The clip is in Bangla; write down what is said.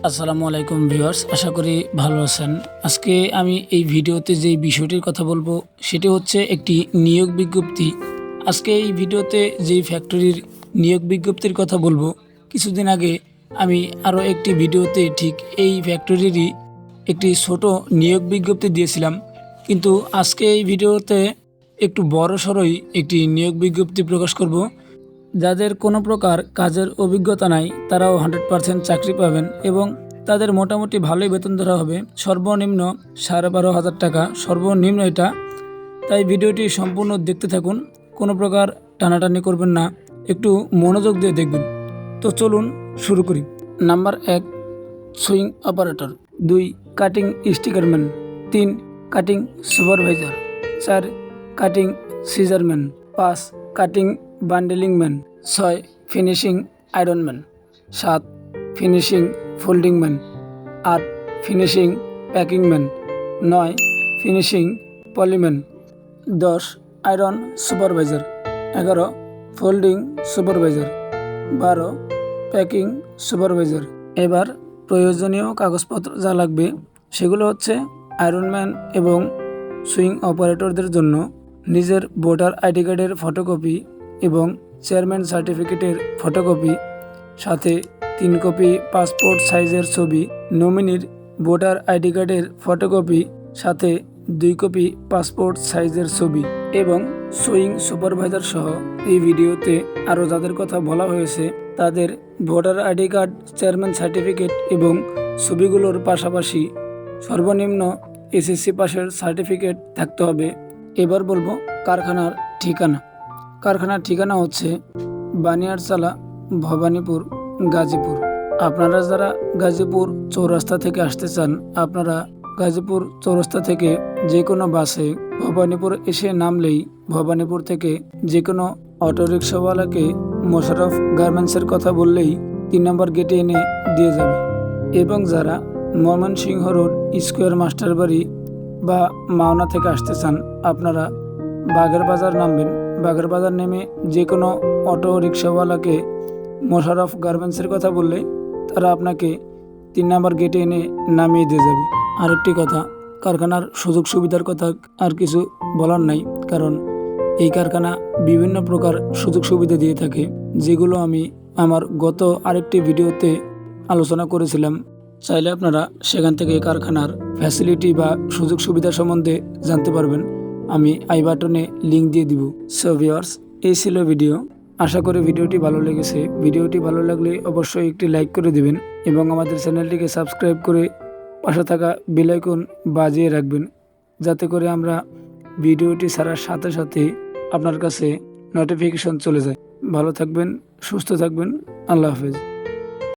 আসসালামু আলাইকুম ভিউয়ার্স, আশা করি ভালো আছেন। আজকে আমি এই ভিডিওতে যে বিষয়টির কথা বলব, সেটি হচ্ছে একটি নিয়োগ বিজ্ঞপ্তি। আজকে এই ভিডিওতে যেই ফ্যাক্টরির নিয়োগ বিজ্ঞপ্তির কথা বলব, কিছুদিন আগে আমি আরও একটি ভিডিওতে ঠিক এই ফ্যাক্টরিরই একটি ছোট নিয়োগ বিজ্ঞপ্তি দিয়েছিলাম। কিন্তু আজকে এই ভিডিওতে একটু বড় সড়ই একটি নিয়োগ বিজ্ঞপ্তি প্রকাশ করব। যাদের কোনো প্রকার কাজের অভিজ্ঞতা নাই, তারাও হান্ড্রেড পারসেন্ট চাকরি পাবেন এবং তাদের মোটামুটি ভালোই বেতন ধরা হবে। সর্বনিম্ন সাড়ে বারো হাজার টাকা, সর্বনিম্ন এটা। তাই ভিডিওটি সম্পূর্ণ দেখতে থাকুন, কোনো প্রকার টানাটানি করবেন না, একটু মনোযোগ দিয়ে দেখবেন। তো চলুন শুরু করি। নাম্বার এক, সুইং অপারেটর। দুই, কাটিং স্টিকারম্যান। তিন, কাটিং সুপারভাইজার। চার, কাটিং সিজারম্যান। পাঁচ কাটিং বান্ডেলিং ম্যান, ছয়, ফিনিশিং আয়রন ম্যান, সাত, ফিনিশিং ফোল্ডিং ম্যান, আট, ফিনিশিং প্যাকিং ম্যান, নয়, ফিনিশিং পলিম্যান দশ, আয়রন সুপারভাইজার, এগারো, ফোল্ডিং সুপারভাইজার, বারো, প্যাকিং সুপারভাইজার। এবার প্রয়োজনীয় কাগজপত্র যা লাগবে, সেগুলো হচ্ছে আয়রনম্যান এবং সুইং অপারেটরদের জন্য নিজের ভোটার আইডি কার্ডের ফটোকপি এবং চেয়ারম্যান সার্টিফিকেটের ফটোকপি, সাথে তিন কপি পাসপোর্ট সাইজের ছবি, নমিনির ভোটার আইডি কার্ডের ফটোকপি, সাথে দুই কপি পাসপোর্ট সাইজের ছবি এবং সুইং সুপারভাইজার সহ এই ভিডিওতে আরও যাদের কথা বলা হয়েছে, তাদের voter ID card, chairman certificate এবং ছবিগুলোর পাশাপাশি সর্বনিম্ন এসএসসি পাশের সার্টিফিকেট থাকতে হবে। এবার বলব কারখানার ঠিকানা। কারখানার ঠিকানা হচ্ছে বানিয়ারচালা, ভবানীপুর, গাজীপুর। আপনারা যারা গাজীপুর চৌরাস্তা থেকে আসতে চান, আপনারা গাজীপুর চৌরাস্তা থেকে যে কোনো বাসে ভবানীপুর এসে নামলেই ভবানীপুর থেকে যে কোনো অটোরিকশাওয়ালাকে মোশারফ গার্মেন্টসের কথা বললেই তিন নম্বর গেটে এনে দিয়ে যাবে। এবং যারা ময়মনসিংহ রোড স্কোয়ার মাস্টার বাড়ি বা মাওনা থেকে আসতে চান, আপনারা বাগের বাজার নামবেন। বাগের বাজার নেমে যে কোনো অটো রিক্সাওয়ালাকে মোশারফ গার্মেন্টসের কথা বললে তারা আপনাকে তিন নাম্বার গেটে এনে নামিয়ে দিয়ে যাবে। আরেকটি কথা, কারখানার সুযোগ সুবিধার কথা আর কিছু বলার নাই, কারণ এই কারখানা বিভিন্ন প্রকার সুযোগ সুবিধা দিয়ে থাকে, যেগুলো আমি আমার গত আরেকটি ভিডিওতে আলোচনা করেছিলাম। চাইলে আপনারা সেখান থেকে এই কারখানার ফ্যাসিলিটি বা সুযোগ সুবিধা সম্বন্ধে জানতে পারবেন। আমি আই বাটনে লিঙ্ক দিয়ে দিব। সো ভিওয়ার্স এই ছিল ভিডিও আশা করি ভিডিওটি ভালো লেগেছে। ভিডিওটি ভালো লাগলে অবশ্যই একটি লাইক করে দিবেন এবং আমাদের চ্যানেলটিকে সাবস্ক্রাইব করে পাশে থাকা বেলাইকন বাজিয়ে রাখবেন। যাতে করে আমরা ভিডিওটি ছাড়ার সাথে সাথে আপনার কাছে নোটিফিকেশন চলে যায়। ভালো থাকবেন, সুস্থ থাকবেন। আল্লাহ হাফেজ।